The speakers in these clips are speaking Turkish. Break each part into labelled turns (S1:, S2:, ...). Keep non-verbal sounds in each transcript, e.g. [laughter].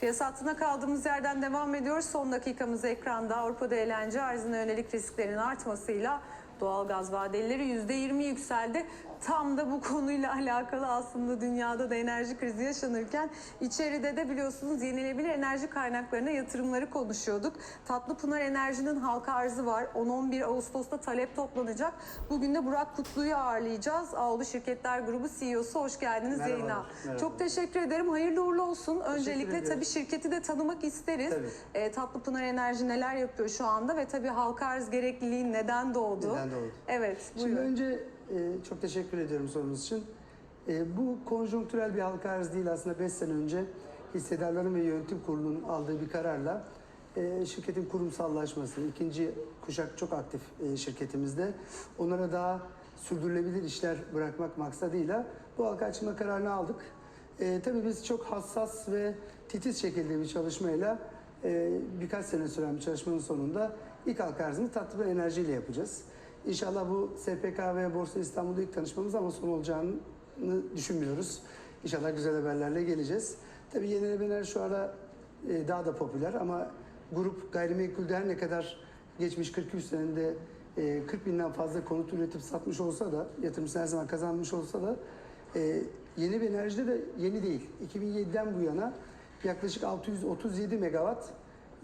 S1: Piyasa hattına kaldığımız yerden devam ediyoruz. Son dakikamız ekranda Avrupa'da eğlence arzına yönelik risklerin artmasıyla doğalgaz vadeleri %20 yükseldi. Tam da bu [laughs] konuyla alakalı aslında dünyada da enerji krizi yaşanırken içeride de biliyorsunuz yenilenebilir enerji kaynaklarına yatırımları konuşuyorduk. Tatlıpınar Enerji'nin halka arzı var. 10-11 Ağustos'ta talep toplanacak. Bugün de Burak Kutlu'yu ağırlayacağız. Ağolu Şirketler Grubu CEO'su. Hoş geldiniz yayına.
S2: merhaba.
S1: Çok teşekkür ederim. Hayırlı uğurlu olsun. Öncelikle tabii şirketi de tanımak isteriz.
S2: Tabii.
S1: E, Tatlıpınar Enerji neler yapıyor şu anda ve tabii halka arz gerekliliği neden doğdu?
S2: Neden doğdu?
S1: Evet,
S2: Şimdi
S1: buyurun.
S2: önce e, çok teşekkür ediyorum sorunuz için. E, bu konjonktürel bir halka arz değil aslında 5 sene önce hissedarların ve yönetim kurulunun aldığı bir kararla e, şirketin kurumsallaşması, ikinci kuşak çok aktif e, şirketimizde. Onlara daha sürdürülebilir işler bırakmak maksadıyla bu halka açılma kararını aldık. E, tabii biz çok hassas ve titiz şekilde bir çalışmayla e, birkaç sene süren bir çalışmanın sonunda ilk halka arzını tatlı bir enerjiyle yapacağız. İnşallah bu SPK ve Borsa İstanbul'da ilk tanışmamız ama son olacağını düşünmüyoruz. İnşallah güzel haberlerle geleceğiz. Tabii yenilenebilir enerji şu ara e, daha da popüler ama grup gayrimenkulde her ne kadar geçmiş 43 senede e, 40 binden fazla konut üretip satmış olsa da, yatırımcısı her zaman kazanmış olsa da e, yeni bir enerjide de yeni değil. 2007'den bu yana yaklaşık 637 megawatt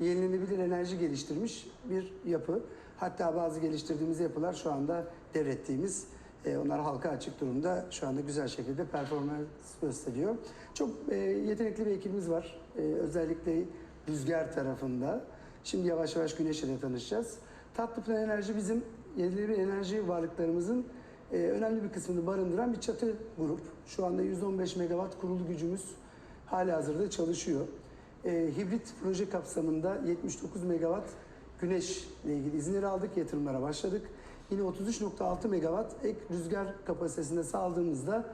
S2: yenilenebilir enerji geliştirmiş bir yapı. Hatta bazı geliştirdiğimiz yapılar şu anda devrettiğimiz, e, onlar halka açık durumda. Şu anda güzel şekilde performans gösteriyor. Çok e, yetenekli bir ekibimiz var. E, özellikle rüzgar tarafında. Şimdi yavaş yavaş güneşle de tanışacağız. Tatlıpınar Enerji bizim yenilenebilir enerji varlıklarımızın e, önemli bir kısmını barındıran bir çatı grup. Şu anda 115 megawatt kurulu gücümüz hali hazırda çalışıyor. E, hibrit proje kapsamında 79 megawatt güneşle ilgili izinleri aldık, yatırımlara başladık. Yine 33.6 megawatt ek rüzgar kapasitesinde sağladığımızda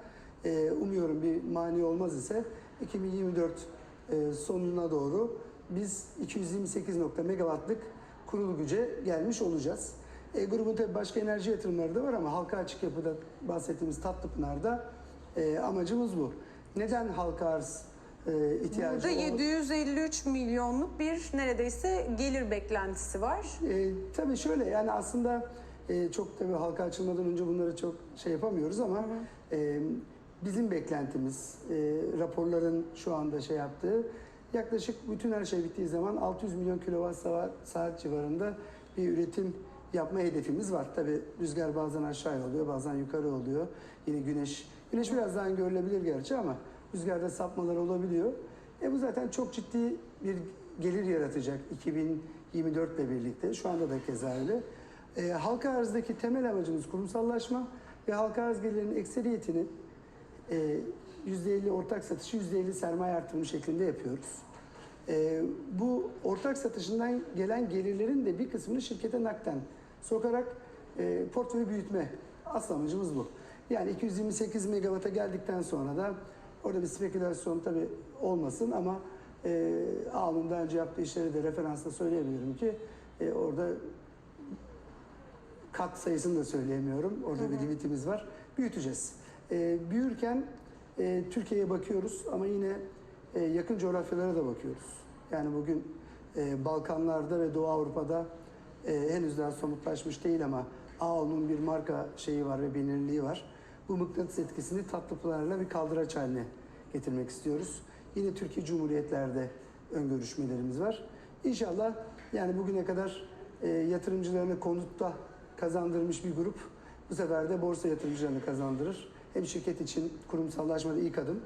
S2: e, umuyorum bir mani olmaz ise 2024 e, sonuna doğru biz 228 nokta megawattlık kurulu güce gelmiş olacağız. E, grubun tabii başka enerji yatırımları da var ama halka açık yapıda bahsettiğimiz Tatlıpınar'da e, amacımız bu. Neden halka arz e, ihtiyacı
S1: Burada
S2: ol-
S1: 753 milyonluk bir neredeyse gelir beklentisi var.
S2: E, tabii şöyle yani aslında e, çok tabii halka açılmadan önce bunları çok şey yapamıyoruz ama e, bizim beklentimiz e, raporların şu anda şey yaptığı yaklaşık bütün her şey bittiği zaman 600 milyon kilowatt saat, saat civarında bir üretim yapma hedefimiz var. Tabii rüzgar bazen aşağı oluyor, bazen yukarı oluyor. Yine güneş. Güneş birazdan görülebilir gerçi ama rüzgarda sapmalar olabiliyor. E bu zaten çok ciddi bir gelir yaratacak 2024 ile birlikte. Şu anda da keza öyle. E, halka arzdaki temel amacımız kurumsallaşma ve halka arz gelirinin ekseriyetini e, %50 ortak satışı, %50 sermaye artırımı şeklinde yapıyoruz. E, bu ortak satışından gelen gelirlerin de bir kısmını şirkete nakden sokarak e, portföyü büyütme asıl amacımız bu. Yani 228 megawata geldikten sonra da orada bir spekülasyon tabii olmasın ama e, ağımın daha önce yaptığı işleri de referansla söyleyebilirim ki e, orada kat sayısını da söyleyemiyorum. Orada bir limitimiz var. Büyüteceğiz. Ee, büyürken e, Türkiye'ye bakıyoruz ama yine e, yakın coğrafyalara da bakıyoruz. Yani bugün e, Balkanlarda ve Doğu Avrupa'da e, henüz daha somutlaşmış değil ama AO'nun bir marka şeyi var ve bilinirliği var. Bu mıknatıs etkisini tatlıpılarla bir kaldıraç haline getirmek istiyoruz. Yine Türkiye Cumhuriyetler'de ön görüşmelerimiz var. İnşallah yani bugüne kadar e, yatırımcılarını konutta kazandırmış bir grup bu sefer de borsa yatırımcılarını kazandırır. Hem şirket için kurumsallaşmada ilk adım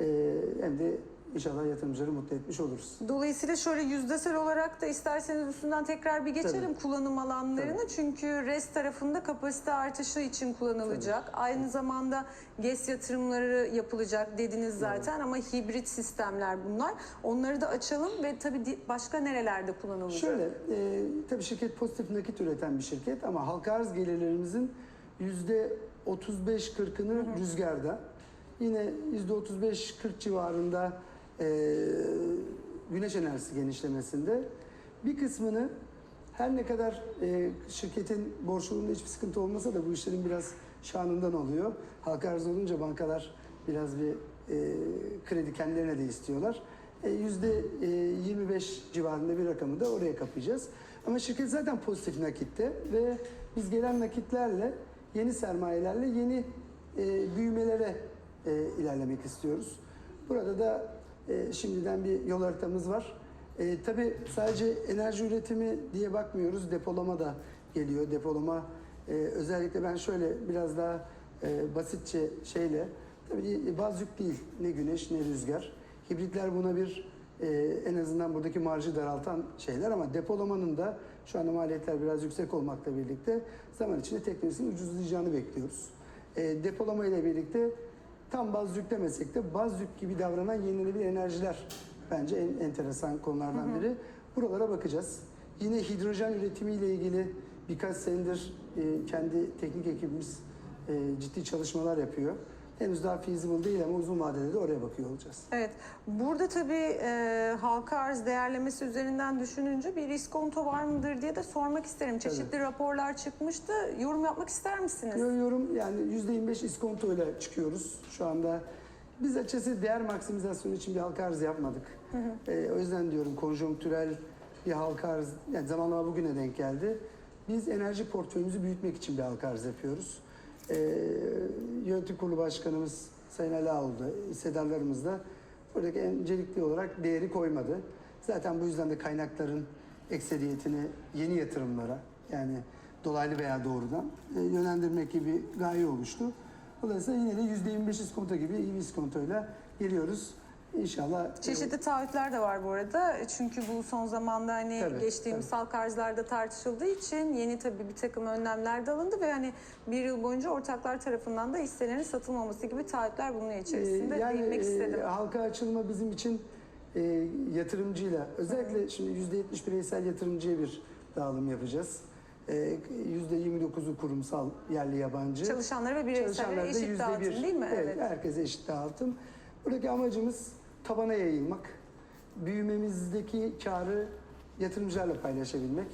S2: e, hem de inşallah yatırımcıları mutlu etmiş oluruz.
S1: Dolayısıyla şöyle yüzdesel olarak da isterseniz üstünden tekrar bir geçelim
S2: Tabii.
S1: kullanım alanlarını. Çünkü RES tarafında kapasite artışı için kullanılacak. Aynı zamanda GES yatırımları yapılacak dediniz zaten ama hibrit sistemler bunlar. Onları da açalım ve tabii başka nerelerde kullanılacak?
S2: Şöyle, e, tabii şirket pozitif nakit üreten bir şirket ama halka arz gelirlerimizin yüzde 35-40'ını rüzgarda. Yine yüzde 35-40 civarında e, güneş enerjisi genişlemesinde. Bir kısmını her ne kadar e, şirketin borçluluğunda hiçbir sıkıntı olmasa da bu işlerin biraz şanından oluyor. Halka arz olunca bankalar biraz bir e, kredi kendilerine de istiyorlar. e, yüzde e, 25 civarında bir rakamı da oraya kapayacağız. Ama şirket zaten pozitif nakitte ve biz gelen nakitlerle, yeni sermayelerle yeni e, büyümelere e, ilerlemek istiyoruz. Burada da e, şimdiden bir yol haritamız var. E, tabii sadece enerji üretimi diye bakmıyoruz, depolama da geliyor. Depolama e, özellikle ben şöyle biraz daha e, basitçe şeyle, tabii baz yük değil, ne güneş ne rüzgar. Hibritler buna bir e, en azından buradaki marjı daraltan şeyler ama depolamanın da şu anda maliyetler biraz yüksek olmakla birlikte zaman içinde teknolojisinin ucuzlayacağını bekliyoruz. E, depolama ile birlikte tam baz yük demesek de baz yük gibi davranan yenilenebilir enerjiler bence en enteresan konulardan biri. Buralara bakacağız. Yine hidrojen üretimiyle ilgili birkaç senedir e, kendi teknik ekibimiz e, ciddi çalışmalar yapıyor. Henüz daha feasible değil ama uzun vadede de oraya bakıyor olacağız.
S1: Evet. Burada tabii e, halka arz değerlemesi üzerinden düşününce bir iskonto var mıdır diye de sormak isterim. Çeşitli raporlar çıkmıştı. Yorum yapmak ister misiniz?
S2: Yo- Yorum yani %25 iskonto ile çıkıyoruz şu anda. Biz açıkçası değer maksimizasyonu için bir halka arz yapmadık. Ee, o yüzden diyorum konjonktürel bir halka arz, yani zamanlama bugüne denk geldi. Biz enerji portföyümüzü büyütmek için bir halka arz yapıyoruz. Ee, yönetim kurulu başkanımız Sayın Ali Ağoğlu da, hissedarlarımız da buradaki öncelikli olarak değeri koymadı. Zaten bu yüzden de kaynakların ekseriyetini yeni yatırımlara yani dolaylı veya doğrudan e, yönlendirmek gibi gaye oluştu. Dolayısıyla yine de %25 iskonto gibi iyi bir iskontoyla geliyoruz. İnşallah e,
S1: Çeşitli taahhütler de var bu arada. Çünkü bu son zamanda hani
S2: Tabii,
S1: geçtiğimiz halk arzlarda tartışıldığı için yeni tabii bir takım önlemler de alındı ve hani bir yıl boyunca ortaklar tarafından da hisselerin satılmaması gibi taahhütler bulunuyor içerisinde.
S2: Ee, yani
S1: Değinmek
S2: e,
S1: istedim.
S2: halka açılma bizim için e, yatırımcıyla özellikle şimdi %70 bireysel yatırımcıya bir dağılım yapacağız. E, %29'u kurumsal yerli yabancı.
S1: Çalışanlara ve bireysellere eşit dağıtım değil mi?
S2: Evet, herkese eşit dağıtım. Buradaki amacımız tabana yayılmak. Büyümemizdeki karı yatırımcılarla paylaşabilmek.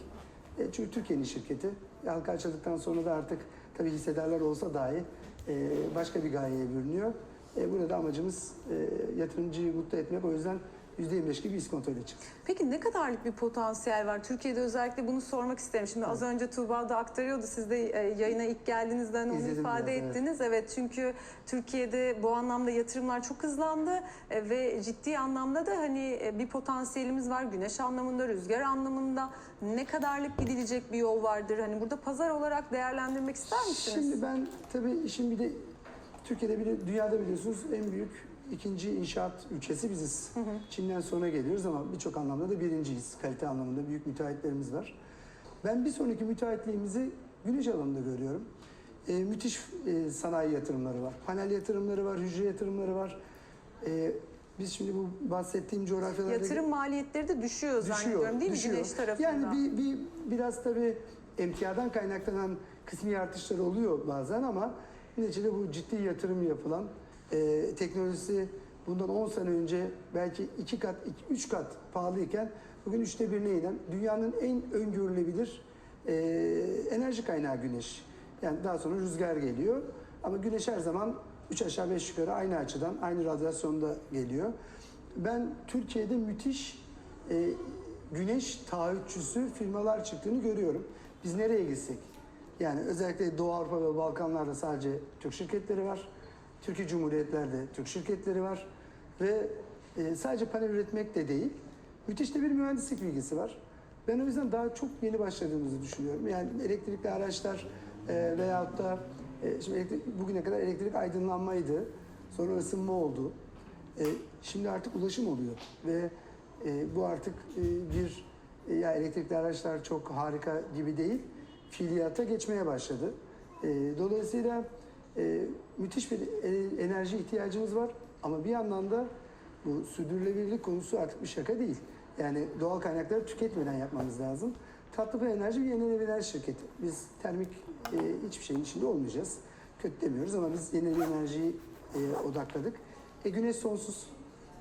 S2: E, çünkü Türkiye'nin şirketi. Halka açıldıktan sonra da artık tabii hissedarlar olsa dahi e, başka bir gayeye bürünüyor. E, burada amacımız e, yatırımcıyı mutlu etmek. O yüzden %25 gibi iskonto ile çıktı.
S1: Peki ne kadarlık bir potansiyel var? Türkiye'de özellikle bunu sormak isterim. Şimdi az önce Tuğba da aktarıyordu. Siz de e, yayına ilk geldiğinizden onu
S2: İzledim
S1: ifade
S2: biraz, evet.
S1: ettiniz. Evet. çünkü Türkiye'de bu anlamda yatırımlar çok hızlandı e, ve ciddi anlamda da hani e, bir potansiyelimiz var. Güneş anlamında, rüzgar anlamında ne kadarlık gidilecek bir yol vardır? Hani burada pazar olarak değerlendirmek ister misiniz?
S2: Şimdi ben tabii işin bir de Türkiye'de bir de dünyada biliyorsunuz en büyük ikinci inşaat ülkesi biziz. Çin'den sonra geliyoruz ama birçok anlamda da birinciyiz. Kalite anlamında büyük müteahhitlerimiz var. Ben bir sonraki müteahhitliğimizi güneş alanında görüyorum. Ee, müthiş e, sanayi yatırımları var. Panel yatırımları var, hücre yatırımları var. Ee, biz şimdi bu bahsettiğim coğrafyalarda...
S1: Yatırım maliyetleri de düşüyor, zannediyorum değil mi
S2: düşüyor.
S1: Güneş tarafında?
S2: Yani bir, bir biraz tabii emtiadan kaynaklanan kısmi artışlar oluyor bazen ama neticede bu ciddi yatırım yapılan e, teknolojisi bundan 10 sene önce belki 2 kat, 3 kat pahalıyken bugün üçte birine inen dünyanın en öngörülebilir e, enerji kaynağı güneş. Yani daha sonra rüzgar geliyor ama güneş her zaman 3 aşağı 5 yukarı aynı açıdan aynı radyasyonda geliyor. Ben Türkiye'de müthiş e, güneş taahhütçüsü firmalar çıktığını görüyorum. Biz nereye gitsek? Yani özellikle Doğu Avrupa ve Balkanlarda sadece Türk şirketleri var. Türkiye Cumhuriyetler'de Türk şirketleri var. Ve e, sadece panel üretmek de değil, müthiş de bir mühendislik bilgisi var. Ben o yüzden daha çok yeni başladığımızı düşünüyorum. Yani elektrikli araçlar e, veyahut da e, şimdi elektrik, bugüne kadar elektrik aydınlanmaydı. Sonra ısınma oldu. E, şimdi artık ulaşım oluyor ve e, bu artık e, bir e, ya elektrikli araçlar çok harika gibi değil, fiiliyata geçmeye başladı. E, dolayısıyla e, müthiş bir e, enerji ihtiyacımız var ama bir yandan da bu sürdürülebilirlik konusu artık bir şaka değil. Yani doğal kaynakları tüketmeden yapmamız lazım. Tatlı bir enerji bir yenilenebilir enerji şirketi. Biz termik e, hiçbir şeyin içinde olmayacağız. Kötü demiyoruz ama biz yenilenebilir enerjiyi e, odakladık. E, güneş sonsuz.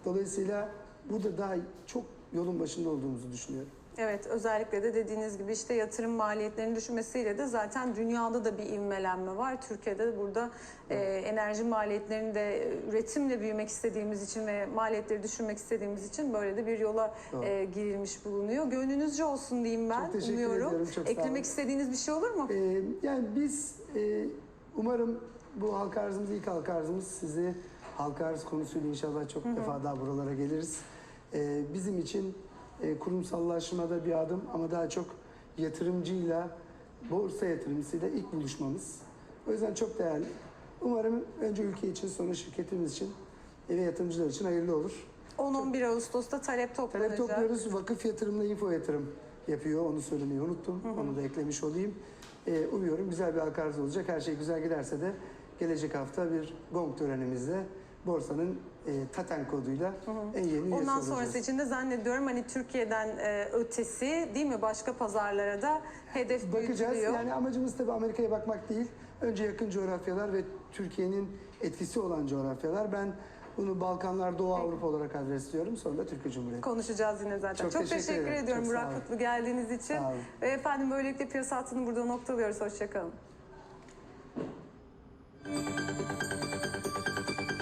S2: Dolayısıyla burada daha çok yolun başında olduğumuzu düşünüyorum.
S1: Evet özellikle de dediğiniz gibi işte yatırım maliyetlerinin düşmesiyle de zaten dünyada da bir ivmelenme var. Türkiye'de de burada e, enerji maliyetlerinin de e, üretimle büyümek istediğimiz için ve maliyetleri düşürmek istediğimiz için böyle de bir yola e, girilmiş bulunuyor. Gönlünüzce olsun diyeyim ben.
S2: Çok teşekkür
S1: Umuyorum.
S2: ediyorum, çok sağ olun.
S1: Eklemek istediğiniz bir şey olur mu?
S2: Ee, yani biz e, umarım bu halka arzımız ilk halka arzımız sizi halka arz konusuyla inşallah çok defa daha buralara geliriz. Ee, bizim için e, kurumsallaşmada bir adım ama daha çok yatırımcıyla borsa yatırımcısıyla ilk buluşmamız. O yüzden çok değerli. Umarım önce ülke için sonra şirketimiz için ve yatırımcılar için hayırlı olur.
S1: 10-11 Ağustos'ta talep toplanacak.
S2: Talep topluyoruz. Vakıf yatırımla info yatırım yapıyor. Onu söylemeyi unuttum. Onu da eklemiş olayım. Ee, umuyorum güzel bir halka arz olacak. Her şey güzel giderse de gelecek hafta bir gong törenimizde borsanın e, Taten koduyla en yeni
S1: Ondan
S2: olacağız.
S1: sonrası için de zannediyorum hani Türkiye'den e, ötesi değil mi başka pazarlara da hedef
S2: Bakacağız.
S1: büyütülüyor.
S2: Yani amacımız tabii Amerika'ya bakmak değil. Önce yakın coğrafyalar ve Türkiye'nin etkisi olan coğrafyalar. Ben bunu Balkanlar, Doğu Avrupa olarak adresliyorum. Sonra da Türkiye Cumhuriyeti.
S1: Konuşacağız yine zaten. Çok,
S2: Çok
S1: teşekkür,
S2: teşekkür ederim.
S1: ediyorum
S2: Çok
S1: Burak. Kutlu geldiğiniz için. Ve efendim böylelikle piyasa hattını burada noktalıyoruz. Hoşçakalın.